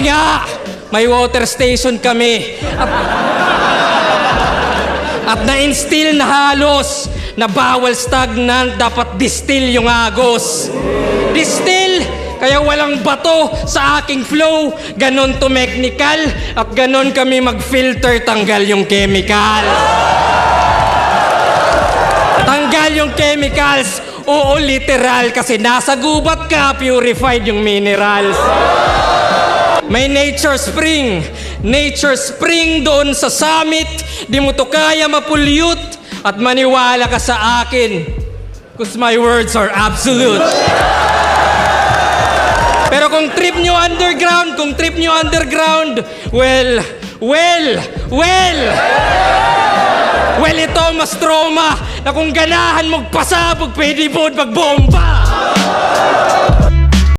Kasi nga, may water station kami. At, at na-instill na halos na bawal stagnant, dapat distill yung agos. Distill! Kaya walang bato sa aking flow. Ganon to technical at ganon kami mag-filter tanggal yung chemical. Tanggal yung chemicals. Oo, literal kasi nasa gubat ka, purified yung minerals. May nature spring. Nature spring doon sa summit. Di mo to kaya mapulyut at maniwala ka sa akin. Cause my words are absolute. Pero kung trip nyo underground, kung trip nyo underground, well, well, well, well, ito mas trauma na kung ganahan magpasabog, pwede po magbomba.